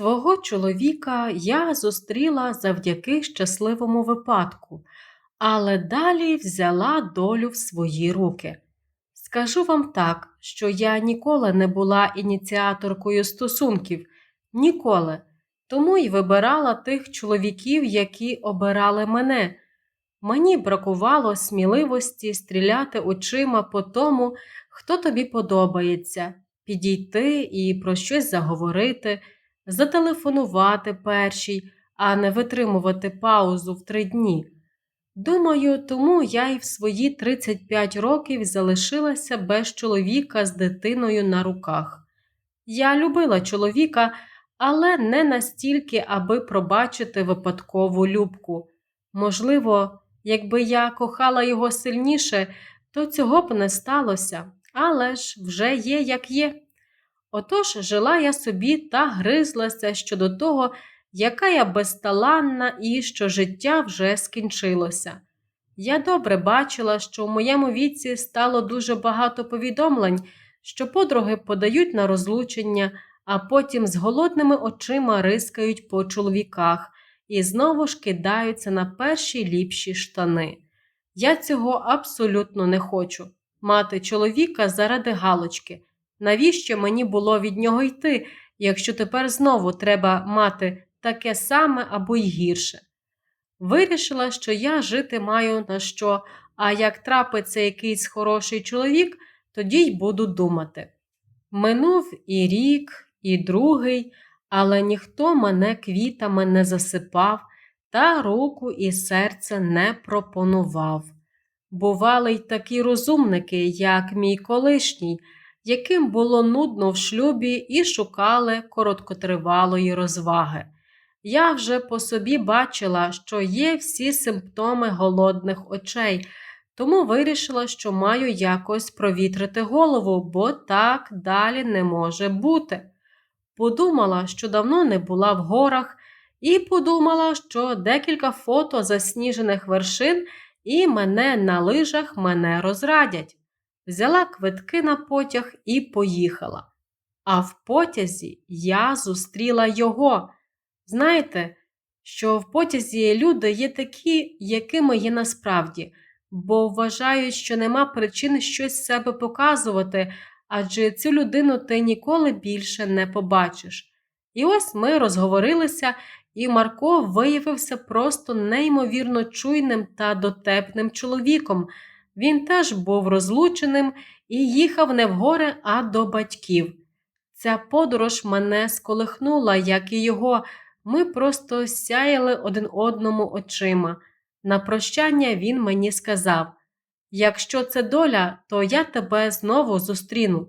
Свого чоловіка я зустріла завдяки щасливому випадку, але далі взяла долю в свої руки. Скажу вам так, що я ніколи не була ініціаторкою стосунків, ніколи, тому й вибирала тих чоловіків, які обирали мене. Мені бракувало сміливості стріляти очима по тому, хто тобі подобається, підійти і про щось заговорити зателефонувати першій, а не витримувати паузу в три дні. Думаю, тому я й в свої 35 років залишилася без чоловіка з дитиною на руках. Я любила чоловіка, але не настільки, аби пробачити випадкову любку. Можливо, якби я кохала його сильніше, то цього б не сталося, але ж вже є, як є. Отож жила я собі та гризлася щодо того, яка я безталанна і що життя вже скінчилося. Я добре бачила, що в моєму віці стало дуже багато повідомлень, що подруги подають на розлучення, а потім з голодними очима рискають по чоловіках і знову ж кидаються на перші ліпші штани. Я цього абсолютно не хочу мати чоловіка заради галочки. Навіщо мені було від нього йти, якщо тепер знову треба мати таке саме або й гірше? Вирішила, що я жити маю на що, а як трапиться якийсь хороший чоловік, тоді й буду думати. Минув і рік, і другий, але ніхто мене квітами не засипав та руку і серце не пропонував. Бували й такі розумники, як мій колишній яким було нудно в шлюбі і шукали короткотривалої розваги. Я вже по собі бачила, що є всі симптоми голодних очей, тому вирішила, що маю якось провітрити голову, бо так далі не може бути. Подумала, що давно не була в горах, і подумала, що декілька фото засніжених вершин і мене на лижах мене розрадять взяла квитки на потяг і поїхала. А в потязі я зустріла його. Знаєте, що в потязі люди є такі, якими є насправді, бо вважають, що нема причин щось себе показувати, адже цю людину ти ніколи більше не побачиш. І ось ми розговорилися, і Марко виявився просто неймовірно чуйним та дотепним чоловіком. Він теж був розлученим і їхав не в гори, а до батьків. Ця подорож мене сколихнула, як і його. Ми просто сяяли один одному очима. На прощання він мені сказав: Якщо це доля, то я тебе знову зустріну.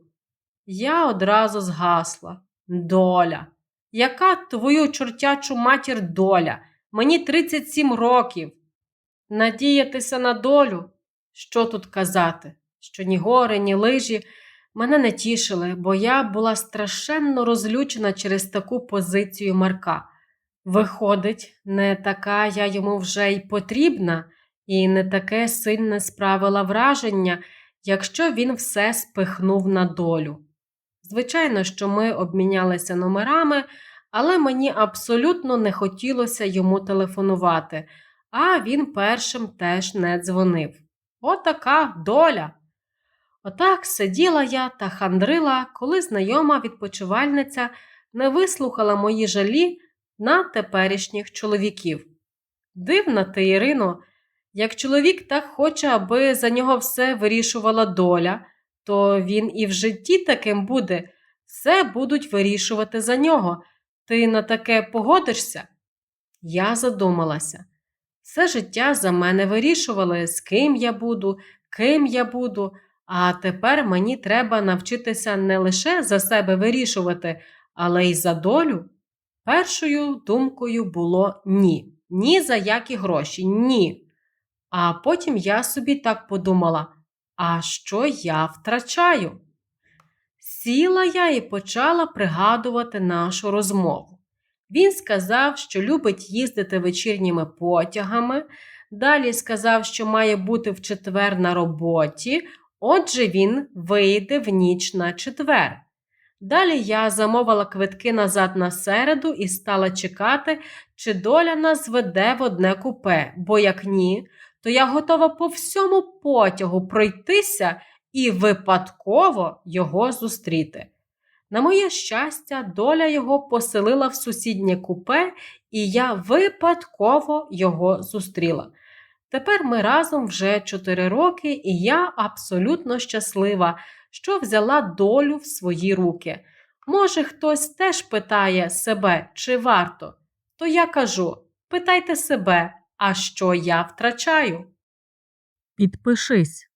Я одразу згасла. Доля. Яка твою чортячу матір доля? Мені 37 років. Надіятися на долю. Що тут казати? Що ні гори, ні лижі мене не тішили, бо я була страшенно розлючена через таку позицію Марка. Виходить, не така я йому вже й потрібна, і не таке сильне справила враження, якщо він все спихнув на долю. Звичайно, що ми обмінялися номерами, але мені абсолютно не хотілося йому телефонувати, а він першим теж не дзвонив. Отака доля. Отак сиділа я та хандрила, коли знайома відпочивальниця не вислухала мої жалі на теперішніх чоловіків. Дивна ти, Ірино, як чоловік так хоче, аби за нього все вирішувала доля, то він і в житті таким буде, все будуть вирішувати за нього. Ти на таке погодишся? Я задумалася. Все життя за мене вирішували, з ким я буду, ким я буду, а тепер мені треба навчитися не лише за себе вирішувати, але й за долю. Першою думкою було ні. Ні за які гроші, ні. А потім я собі так подумала: а що я втрачаю? Сіла я і почала пригадувати нашу розмову. Він сказав, що любить їздити вечірніми потягами. Далі сказав, що має бути в четвер на роботі, отже, він вийде в ніч на четвер. Далі я замовила квитки назад на середу і стала чекати, чи доля нас зведе в одне купе, бо як ні, то я готова по всьому потягу пройтися і випадково його зустріти. На моє щастя, доля його поселила в сусіднє купе, і я випадково його зустріла. Тепер ми разом вже чотири роки, і я абсолютно щаслива, що взяла долю в свої руки. Може, хтось теж питає себе, чи варто? То я кажу: питайте себе, а що я втрачаю? Підпишись.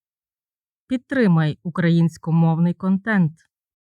Підтримай українськомовний контент.